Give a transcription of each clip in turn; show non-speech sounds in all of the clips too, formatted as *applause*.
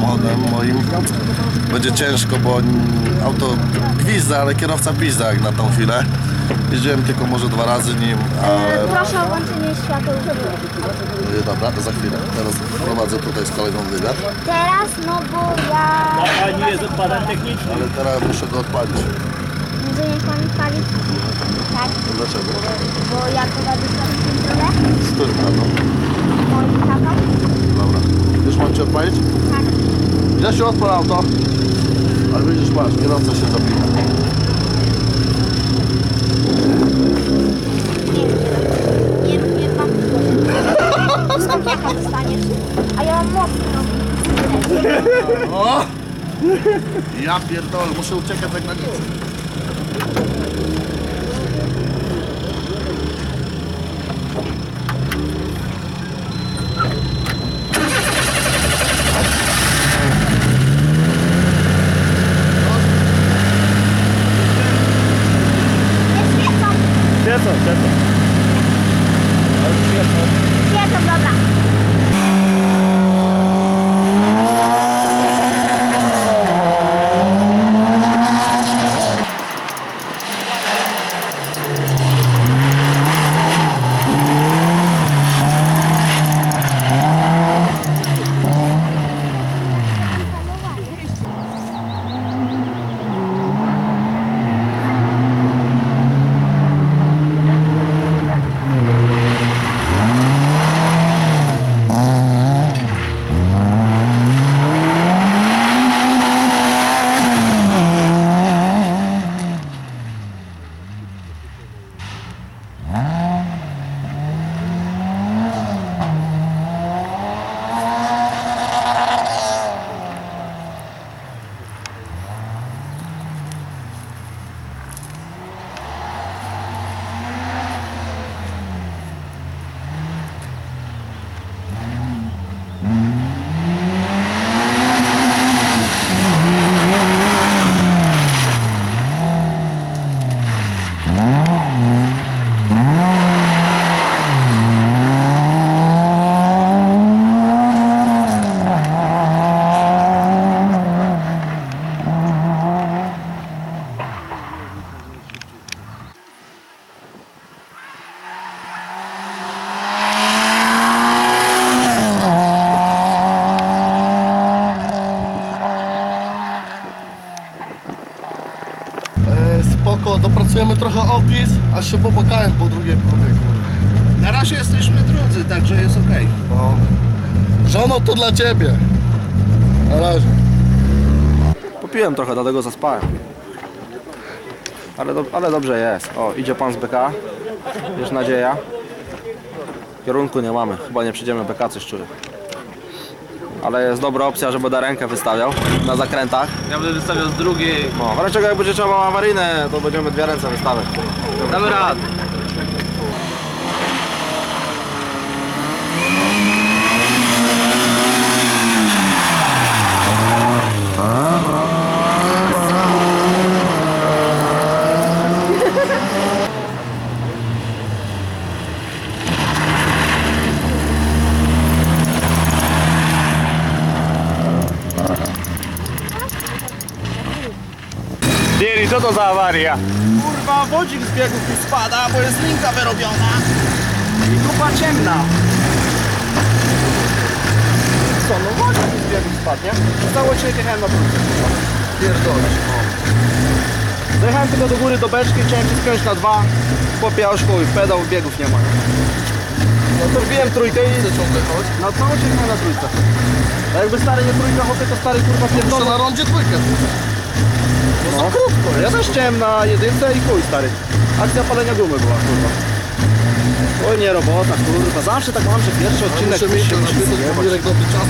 samochodem moim. Będzie ciężko, bo auto gwizda, ale kierowca gwizda jak na tą chwilę. Jeździłem tylko może dwa razy nim, ale Proszę o włączenie świateł. y, dobra, to za chwilę. Teraz prowadzę tutaj z kolegą wywiad, Teraz, no bo ja... Pani jest odpadem technicznym. ale teraz muszę go odpalić. Może niech pan pali? Tak, Dlaczego? bo ja prowadzę swoją kontrolę. Styrka, no. Tata. Dobra. Już mam Cię odpalić? Tak. Ja się odpal auto. Ale widzisz, patrz, kierowca się zapina. Nie, nie, nie pan. Stąd jaka dostaniesz? A ja mam mocno. O! Ja pierdolę, muszę uciekać za granicę. Nie Честно, честно. Spoko, dopracujemy trochę opis, aż się popłakałem po drugiej próbie. kurwa. Na razie jesteśmy drudzy, także jest ok. No. Żono, to dla Ciebie. Na razie. Popiłem trochę, dlatego zaspałem. Ale, do, ale dobrze jest. O, idzie pan z BK. Jest nadzieja. Kierunku nie mamy. Chyba nie przyjdziemy BK coś czuję. Ale jest dobra opcja, że będę rękę wystawiał na zakrętach. Ja będę wystawiał z drugiej. No, w razie czego jak będzie trzeba awaryjne, to będziemy dwie ręce wystawiać. Damy radę. Co to za awaria? Kurwa, wodzik z biegów mi spada, bo jest linka wyrobiona. I dupa ciemna. Co, no właśnie z biegu spadnie. Cało dzisiaj jechałem na trójkę. Pierdolisz. Dojechałem tylko do góry do beczki, chciałem się spiąć na dwa. Chłopie oszku i pedał, biegów nie ma. No to wbiłem trójkę i Chcę ciągle chodź. na cało się jechałem na trójce. A jakby stary nie trójka, chłopie to stary kurwa Muszę pierdolę. na rondzie dwójkę. No. krótko. Ja też chciałem na jedynce i chuj stary. Akcja palenia gumy była kurwa. Oj nie robota kurwa, zawsze tak mam, że pierwszy odcinek mieć się musi zjebać. pobierek dobry czas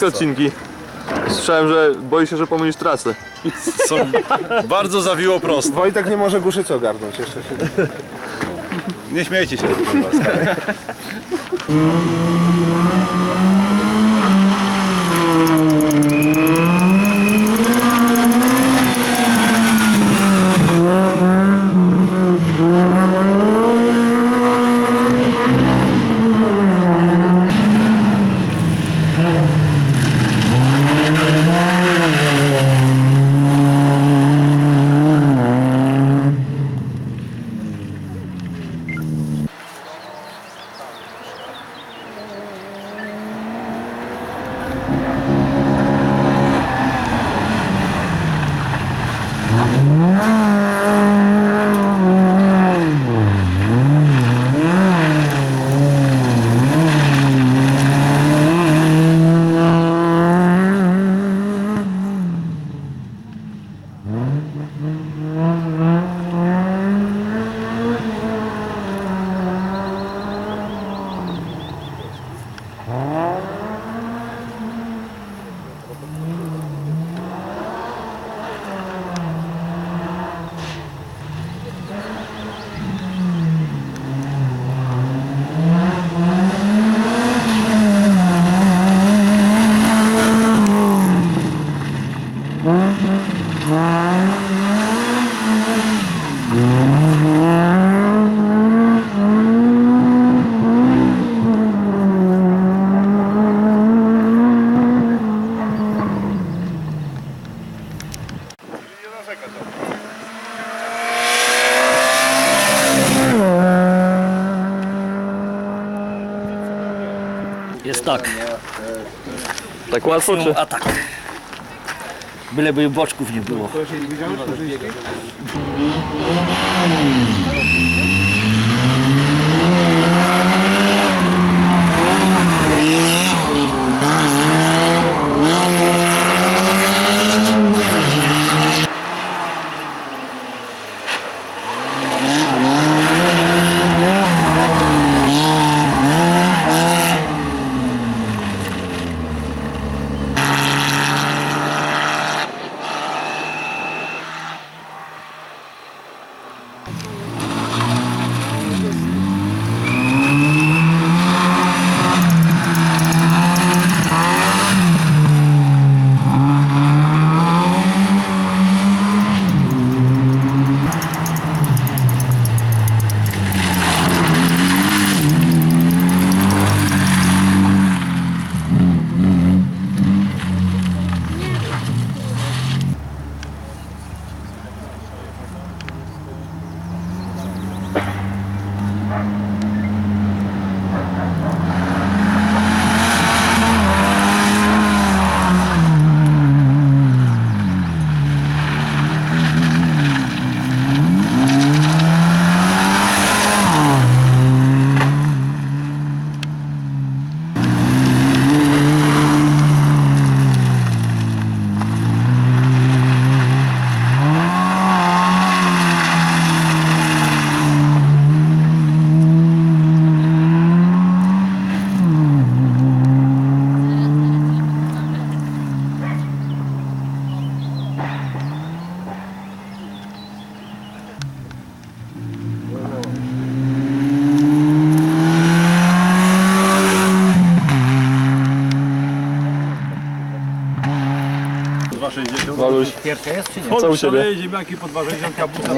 co? odcinki? Słyszałem, że boi się, że pomylisz trasę. Są bardzo zawiło prosto. Wojtek nie może guszycy ogarnąć jeszcze się. Nie śmiejcie się. Tak łatwo czy? A tak. Byleby boczków nie było. Waluś. Co u siebie? Ziemniaki po 2,60 kapusta.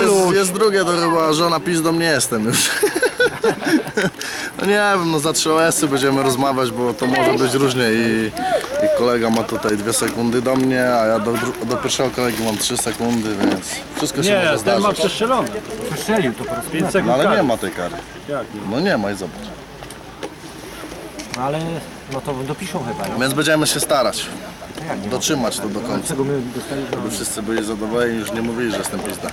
Jest, jest drugie to chyba żona pizdą nie jestem już. *laughs* No nie wiem, no za 3 OS-y będziemy rozmawiać, bo to może być różnie i, i kolega ma tutaj dwie sekundy do mnie, a ja do, dru- do pierwszego kolegi mam 3 sekundy, więc wszystko się może Nie, ten ma zdarzyć. przestrzelony. Przestrzelił to po raz 5 sekund. No ale kary. nie ma tej kary. Jak nie? No nie ma i zobacz. Ale no to dopiszą chyba. No. Więc będziemy się starać. Dotrzymać to do końca. Żeby wszyscy byli zadowoleni, już nie mówili, że jestem pizda.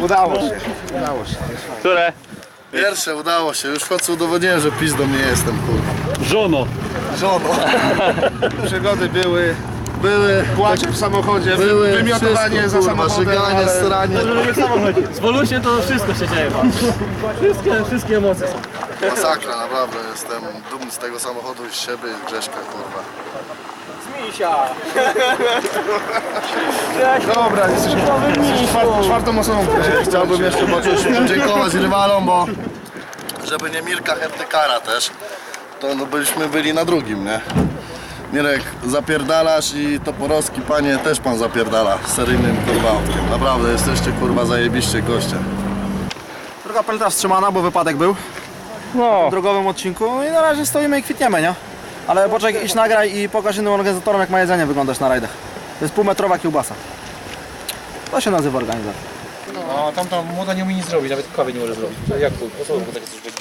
Udało się. Udało się. Które? Pierwsze udało się. Już w końcu udowodniłem, że pizdą nie jestem, kurwa. Żono. Żono. *laughs* Przygody były, Były, płacze w samochodzie, były wymiotowanie wszystko, za kurwa, samochodem, żyganie, ale... stranie. Z Wolusie to wszystko się dzieje. Wszystkie, wszystkie emocje są. Masakra, naprawdę. Jestem dumny z tego samochodu i z siebie i Grzeszka, kurwa. Dobra, jesteśmy czwart, czwartą osobą, Chciałbym jeszcze podziękować rywalom, bo żeby nie Mirka Hertykara też, to no byśmy byli na drugim, nie? Mirek, zapierdalasz i Toporowski, panie, też pan zapierdala seryjnym kurwa autkiem. Naprawdę, jesteście kurwa zajebiście goście. Druga peleta wstrzymana, bo wypadek był. No. W drogowym odcinku i na razie stoimy i kwitniemy, nie? Ale poczekaj, idź nagraj i pokaż innym organizatorom, jak ma jedzenie wyglądać na rajdach. To jest półmetrowa kiełbasa. To się nazywa organizacja. A tamta młoda nie umie nic zrobić, nawet kawy nie może zrobić. Jak to? Po co mu takie coś być?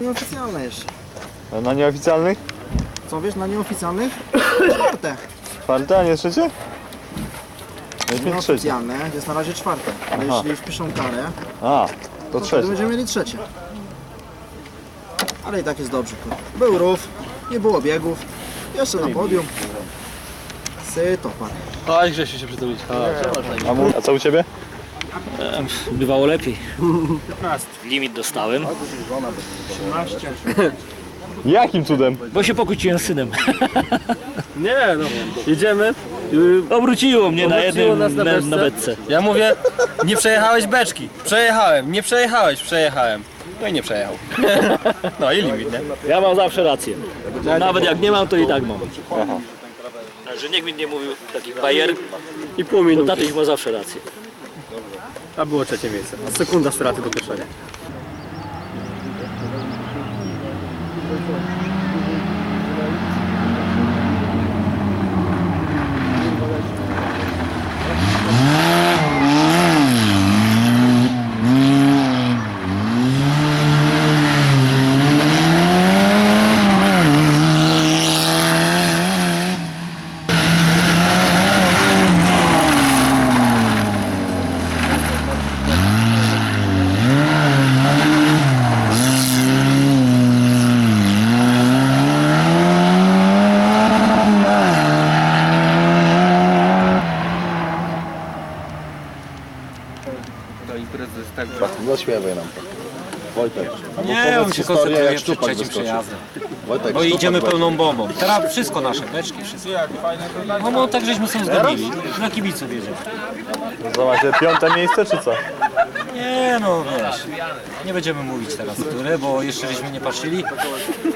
Nieoficjalne jeszcze. A na nieoficjalnych? Co wiesz, na nieoficjalnych? Czwarte. Czwarte, a nie trzecie? Trzecie. Nieoficjalne jest na razie czwarte. Ale jeśli wpiszą karę, A, to to wtedy trzecie. będziemy mieli trzecie. Ale i tak jest dobrze. kurwa. Był rów, nie było biegów. Jeszcze na podium. Syto pan. Chodź Grzesiu się przytulić. A, mu- a co u ciebie? Bywało lepiej. *laughs* Limit dostałem, Jakim cudem? bo się pokłóciłem z synem. *laughs* Nie no, jedziemy. Obróciło mnie na Obróciło jednym nas na na, beczce. na beczce. Ja mówię, nie przejechałeś beczki. Przejechałem, nie przejechałeś, przejechałem. No i nie przejechał. *laughs* No i limit, nie? Ja mam zawsze rację. Nawet jak nie mam, to i tak mam. Także nikt mi nie mówił takich bajer, I pół minuty. tatuś ma zawsze rację. A było trzecie miejsce. Sekunda straty do pierwszego. On się koncentruje jak przed szczupak trzecim wyskoczył. przejazdem. Wojtek, Bo idziemy pełną bombą. Teraz wszystko nasze, beczki, wszystko. No, no tak żeśmy są zgodnili. Na kibiców jedziemy. To macie piąte miejsce, czy co? Nie no, wiesz, nie będziemy mówić teraz które, bo jeszcze żeśmy nie patrzyli,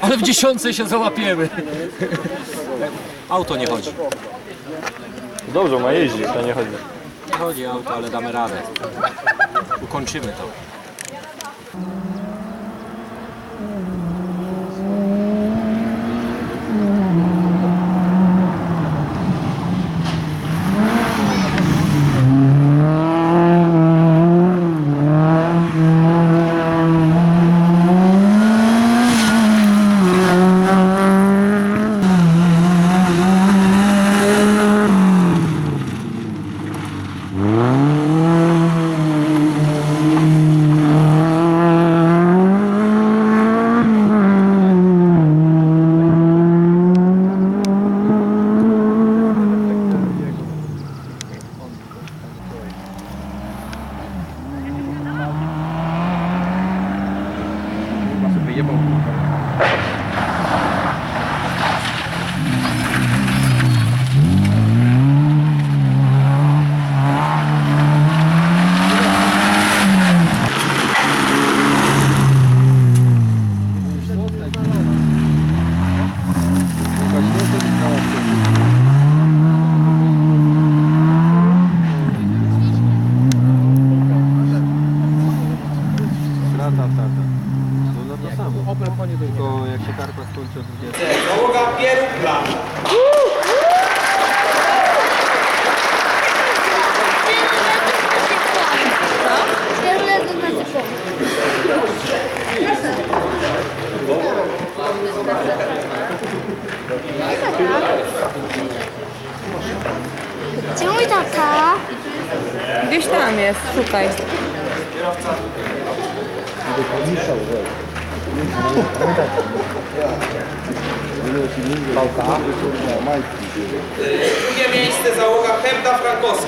ale w dziesiątce się załapiemy. Auto nie chodzi. Dobrze, ma jeździć, to nie chodzi. Nie chodzi auto, ale damy radę. Ukończymy to. Gdzieś tam jest, szukaj. Drugie miejsce załoga Hebda Frankowski.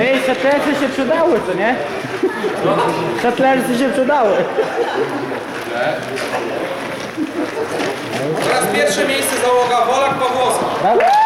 Ej, szetlersy się przydały, co nie? Szetlersy się przydały. Oraz pierwsze miejsce załoga Wolak Pawłowski. Dawajcie,